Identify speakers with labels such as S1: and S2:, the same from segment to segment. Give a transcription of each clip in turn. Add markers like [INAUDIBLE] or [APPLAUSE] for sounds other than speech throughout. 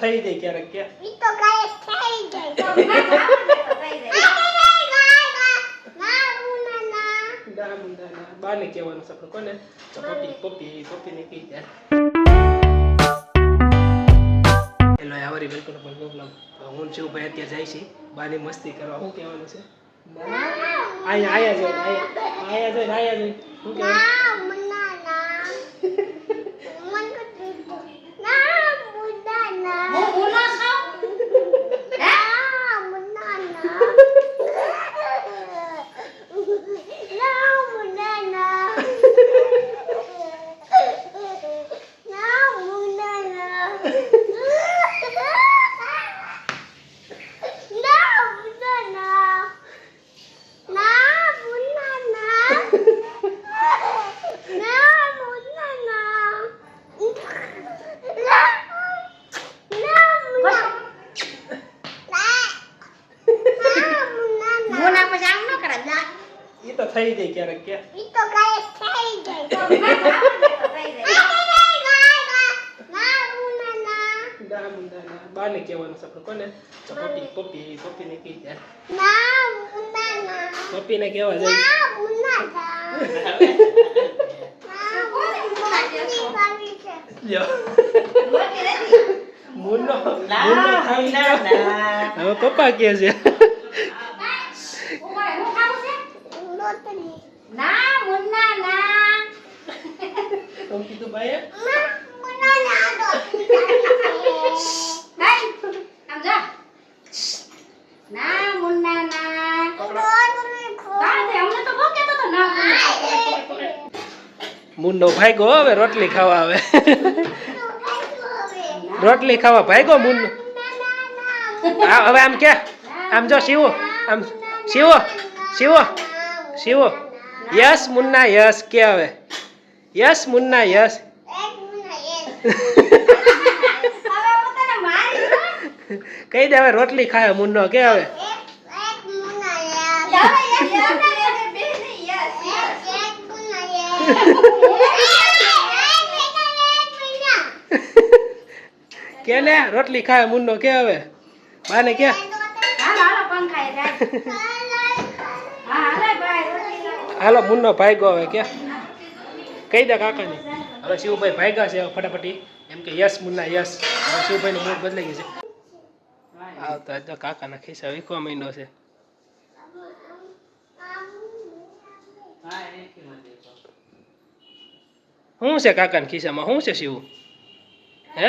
S1: થઈ જાય ક્યારેક કે
S2: ઈ તો કાંઈ થઈ જાય.
S3: તો તો
S1: બાને કહેવાનું છે આપણે કોને? તો પપ્પી પપ્પી પપ્પીને કહી દે hello every welcome to my programme હું શિવભાઈ અત્યારે જાય છે. બાની મસ્તી કરવા. શું કહેવાનું છે? આયા આયા જોઈ આયા. આયા જોઈ આયા જોઈ શું કહેવાનું
S2: ના, મુના ના. મન કીધું. ના, મુના ના.
S3: હું ગુનો છું? હે?
S2: ના, મુના ના. ના, મુના ના. ના, મુના ના. ના, મુના ના. ના, મુના ના. ના, મુના ના. ના, ના, મુના.
S3: ગુના પછી આમ ન કરાય. લા.
S1: એ તો થઈ જાય ક્યારેક કે.
S2: ઈ તો કાંઈ થઈ જાય. [LAUGHS]
S1: બાને કહેવાનું છે આપણે. કોને? પપ્પી પપ્પી પપ્પીને કહી દે.
S2: ના, ઉના ના.
S1: પપ્પીને કહેવા જાય
S2: ના, ઉના ના. ના, મસ્તી કરવી છે.
S1: લ્યો
S3: મોટી નથી.
S1: મુન્નો મુન્નો ખાઈ ગયો હવે પપ્પા કહે છે
S3: ઊભા રહે. હું ખાવું છે?
S2: લોટરી.
S3: ના મુન્ના ના
S1: તો કીધું ભાઈએ
S2: ના, ઉના ના લોટરી કરવી છે.
S3: હાય. આમ જા. ના મુન્ના ના
S2: લોટરી ખો-
S3: કાં તે અમને તો બહુ કહેતો હતો ના મુન્ના.
S1: મુન્નો ભાગ્યો હવે રોટલી ખાવા આવે. રોટલી ખાવા ભાગ્યો મુન્નો
S2: ના, ના, ના.
S1: આ હવે આમ કે. આમ જો શિવો આમ શિવો શિવો શિવો. યસ મુન્ના યસ કે હવે? Yes Munna yes. કહી દે હવે રોટલી ખાય મુન્નો કે હવે. કે લે રોટલી ખાય મુન્નો કે હવે? બાને કે?
S3: હાલો, હાલે [LAUGHS] ભાઈ, રોટલી લાવો.
S1: હાલો મુન્નો ભાગ્યો હવે કે? કહી દે કાકાને. હવે શિવભાઈ ભાગ્યા છે ફટાફટી. એમ કે યસ, મુન્ના, યસ. હવે શિવભાઈનું મૂડ બદલાઈ ગયું છે. આવતા તો કાકાના ખિસ્સા વીખવા માંડ્યો છે. શું છે કાકાના ખિસ્સામાં? શું છે શિવ? હે?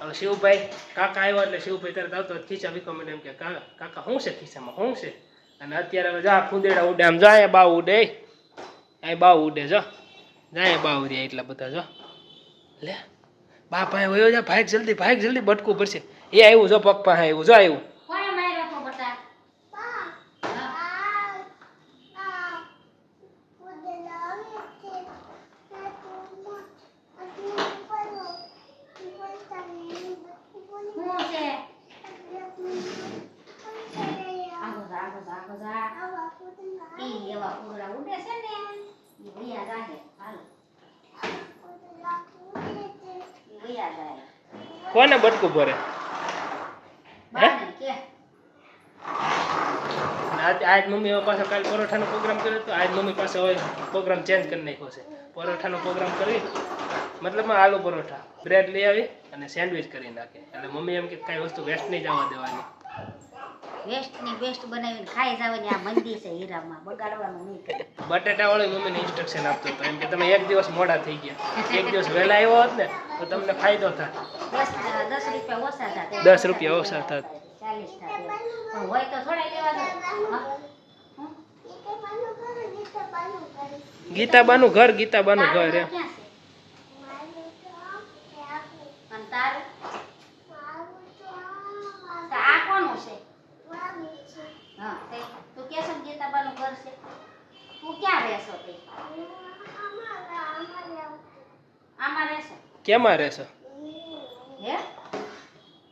S1: હવે શિવભાઈ, કાકા આવ્યો એટલે શિવભાઈ તરત આવતો ખિસ્સા વીખવા માંડ્યો એમ "કા- કાકા શું છે ખિસ્સામાં? શું છે? અને અત્યારે હવે જા, ફૂંદેડા ઉડે, આમ જાય બા ઉડે. અહીં બાવ ઉડે જો. જાય બાવ ઉડ્યા એટલા બધા જો. લે. બા પાસે વયો જા, ભાઈક જલ્દી ભાઈક જલ્દી બટકું પડશે એ આવ્યું જો પગ પાસે આવ્યું જો આવ્યું
S3: એવા
S1: કોને બટકું ભરે? આજ મમ્મી પાસે કાલ પરોઠાનો પ્રોગ્રામ કર્યો તો આજ મમ્મી પાસે હોય પ્રોગ્રામ ચેન્જ કરી નાખ્યો છે. પરોઠાનો પ્રોગ્રામ કરી મતલબમાં આલુ પરોઠા. બ્રેડ લઈ આવી અને સેન્ડવિચ કરી નાખે. એટલે મમ્મી એમ કે કાંઈ વસ્તુ વેસ્ટ નહીં જવા દેવાની.
S3: વેસ્ટની વેસ્ટ બનાવીને ખાઈ જાવની આ મંદી છે હીરામાં બગાડવાનું નહીં કરે.
S1: બટેટા વાળો મમ્મીને ઇન્સ્ટ્રક્શન આપતો હતો એમ કે તમે એક દિવસ મોડા થઈ ગયા. એક દિવસ [LAUGHS] વહેલા આવ્યો હોત ને તો તમને ફાયદો થાય
S3: દસ દસ રૂપિયા ઓછા થાય
S1: દસ રૂપિયા ઓછા થાય
S3: ચાલીસ થાય પણ હોય તો થોડા લેવા દો હા? હમ?
S1: ગીતાબાનું ઘર ગીતાબાનું ઘર એમ
S3: ક્યાં છે અને તારું તો આ કોનું છે હા તે તું કે છે ને છે તું ક્યાં રહેશો તે? આમાં રહેશો?
S1: કેમાં રહેશો?
S3: હે?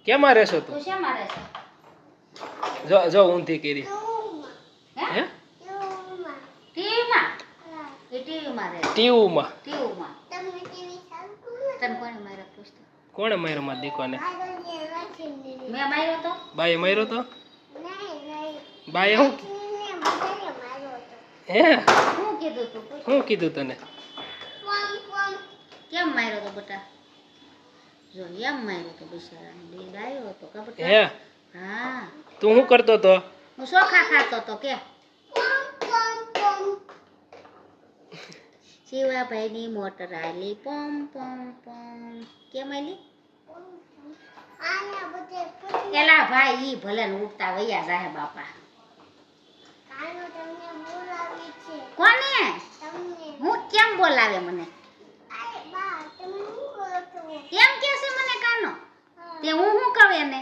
S1: કેમાં રહેશો તું?
S3: શેમાં રહેશો?
S1: જો જો ઊંધી કરી.
S3: હે?
S1: હે?
S3: ટીવીમાં? ટીવીમાં રહે
S1: ટીવુમાં.
S3: ટીવીમાં. તને કોને મારા પૂછતો?
S1: કોણે માર્યો મારા દીકવાને?
S3: મેં માર્યો તો?
S1: બાએ માર્યો તો. બાએ શું
S2: ને બધાએ માર્યો હતો.
S1: હે?
S3: શું કીધું તું.
S1: શું કીધું તને?
S2: પમ, પમ.
S3: કેમ માર્યો તો બટા? જો એમ માર્યો તો બિચારાને દીદ આવ્યો હતો છે?
S1: હે?
S3: હા.
S1: તું શું કરતો તો?
S3: હું સોખા ખાતો તો કે?
S2: પમ, પમ, પમ.
S3: શિવાભાઈની મોટર આલી પમ પમ પમ. કેમ આલી? એલા ભાઈ ઈ ભલે ને ઉઠતા વૈયા જાહે બાપા.
S2: કાનો તમને બોલાવી. છે
S3: કોને?
S2: તમને.
S3: હું કેમ બોલાવે મને?
S2: અરે બા તમે શું કરો છો
S3: કેમ કે છે મને કાનો? તે હું શું કહું એને?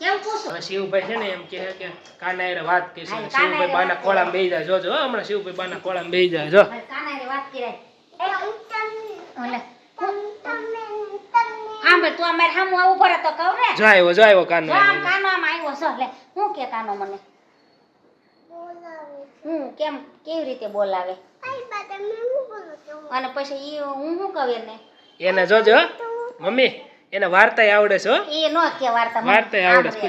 S3: કેમ પૂછું.
S1: શિવભાઈ છે ને એમ કહે કે કાના વાત કરશે
S3: હા,
S1: શિવભાઈ બાના ખોળામાં બેહી જાય જોજો હો, હમણાં શિવભાઈ બાના ખોળામાં બેહી જાય જો.
S3: મારે વાત કરાય
S2: એ હું તમને
S3: તું અમારે સામું આવું પડે તો કહું ને.
S1: જો આવ્યો જો આવ્યો કાનો
S3: આમ કાનો આમ આવ્યો છો લે હું કે કાનો મને? હું કેમ કેવી રીતે બોલાવે? અને પછી એ હું શું કહું એને?
S1: એને જોજો મમ્મી એને વાર્તાય આવડે છે
S3: એ નો કે વાર્તા
S1: વાર્તા આવડે છે.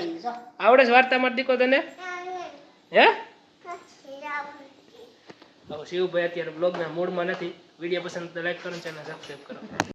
S1: આવડે છે વાર્તા માર દીકો તને? હે? હવે શિવભાઈ અત્યારે બ્લોગના મૂડમાં નથી. વીડિયો પસંદ તો લાઈક કરો ચેનલ સબસ્ક્રાઈબ કરો.